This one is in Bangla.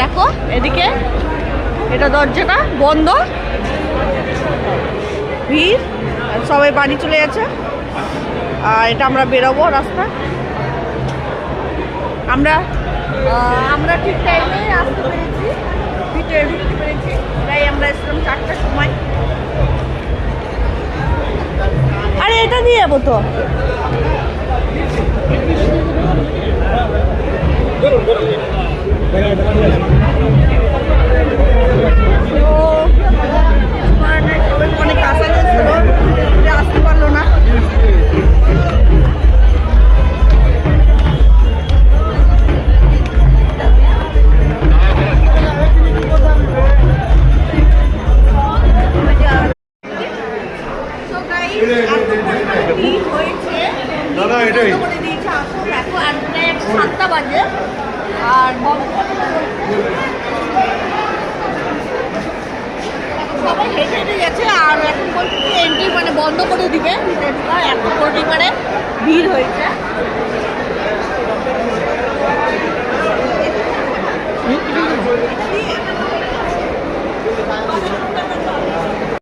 দেখো, এদিকে এটা দরজাটা বন্ধ। ভিড়, সবাই বাড়ি চলে গেছে। আর এটা আমরা বেরোবো রাস্তা আমরা আমরা ঠিক টাইমে আসতে পেরেছি। ভিটে ঢুকতে পেরেছি। তাই আমরা এসেছিলাম চারটার সময়। আরে, এটা নিয়ে যাব তো। ভিড় হয়েছে। এটাই। বন্ধ করে দিয়েছে আসো এখন আর প্রায় সাতটা বাজে আর সবাই হেঁটে হেঁটে গেছে আর এখন বলছে এন্ট্রি মানে বন্ধ করে দিবে এত পরিমাণে ভিড় হয়েছে